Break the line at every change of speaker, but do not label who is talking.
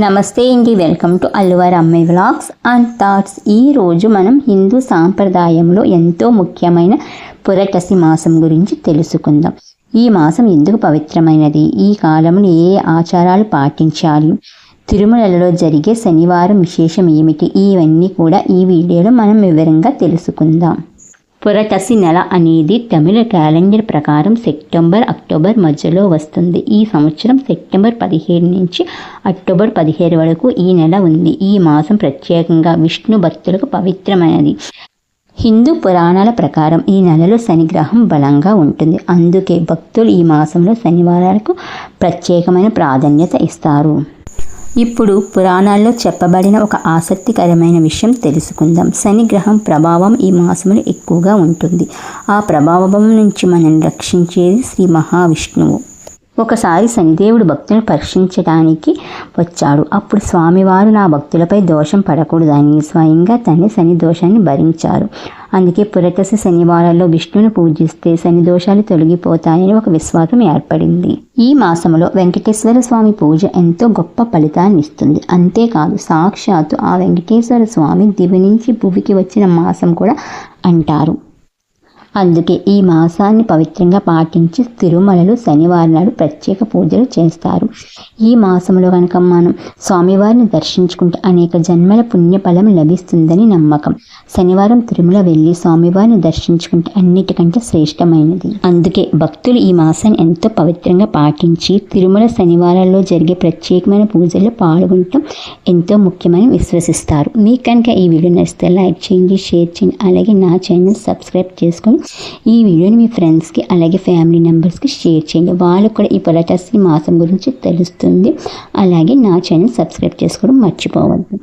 నమస్తే అండి welcome to అల్లువార్ అమ్మాయి వ్లాగ్స్ అండ్ థాట్స్. ఈరోజు మనం హిందూ సాంప్రదాయంలో ఎంతో ముఖ్యమైన పురటసి మాసం గురించి తెలుసుకుందాం. ఈ మాసం ఎందుకు పవిత్రమైనది? ఈ కాలంలో ఏ ఆచారాలు పాటించాలి? తిరుమలలో జరిగే శనివారం విశేషం ఏమిటి? ఇవన్నీ కూడా ఈ వీడియోలో మనం వివరంగా తెలుసుకుందాం. పురతసి నెల అనేది తమిళ క్యాలెండర్ ప్రకారం సెప్టెంబర్ అక్టోబర్ మధ్యలో వస్తుంది. ఈ సంవత్సరం సెప్టెంబర్ పదిహేడు నుంచి అక్టోబర్ పదిహేడు వరకు ఈ నెల ఉంది. ఈ మాసం ప్రత్యేకంగా విష్ణు భక్తులకు పవిత్రమైనది. హిందూ పురాణాల ప్రకారం ఈ నెలలో శనిగ్రహం బలంగా ఉంటుంది. అందుకే భక్తులు ఈ మాసంలో శనివారాలకు ప్రత్యేకమైన ప్రాధాన్యత ఇస్తారు. ఇప్పుడు పురాణాల్లో చెప్పబడిన ఒక ఆసక్తికరమైన విషయం తెలుసుకుందాం. శని గ్రహం ప్రభావం ఈ మాసంలో ఎక్కువగా ఉంటుంది. ఆ ప్రభావం నుంచి మనల్ని రక్షించేది శ్రీ మహావిష్ణువు. ఒకసారి శనిదేవుడు భక్తులను పరీక్షించడానికి వచ్చాడు. అప్పుడు స్వామివారు నా భక్తులపై దోషం పడకూడదని స్వయంగా తనే శని దోషాన్ని భరించారు. అందుకే పురటసి శనివారాల్లో విష్ణుని పూజిస్తే శని దోషాలు తొలగిపోతాయని ఒక విశ్వాసం ఏర్పడింది. ఈ మాసంలో వెంకటేశ్వర స్వామి పూజ ఎంతో గొప్ప ఫలితాన్ని ఇస్తుంది. అంతేకాదు సాక్షాత్తు ఆ వెంకటేశ్వర స్వామి దివి నుంచి భూమికి వచ్చిన మాసం కూడా అంటారు. అందుకే ఈ మాసాన్ని పవిత్రంగా పాటించి తిరుమలలో శనివారం నాడు ప్రత్యేక పూజలు చేస్తారు. ఈ మాసంలో కనుక మనం స్వామివారిని దర్శించుకుంటే అనేక జన్మల పుణ్యఫలం లభిస్తుందని నమ్మకం. శనివారం తిరుమల వెళ్ళి స్వామివారిని దర్శించుకుంటే అన్నిటికంటే శ్రేష్టమైనది. అందుకే భక్తులు ఈ మాసాన్ని ఎంతో పవిత్రంగా పాటించి తిరుమల శనివారాల్లో జరిగే ప్రత్యేకమైన పూజల్లో పాల్గొనటం ఎంతో ముఖ్యమని విశ్వసిస్తారు. మీకు కనుక ఈ వీడియో నచ్చితే లైక్ చేయండి షేర్ చేయండి అలాగే నా ఛానల్ సబ్స్క్రైబ్ చేసుకొని ఈ వీడియోని మీ ఫ్రెండ్స్కి అలాగే ఫ్యామిలీ మెంబర్స్కి షేర్ చేయండి. వాళ్ళకు కూడా ఈ పొలటస్ని మాసం గురించి తెలుస్తుంది. అలాగే నా ఛానల్ సబ్స్క్రైబ్ చేసుకోవడం మర్చిపోవద్దు.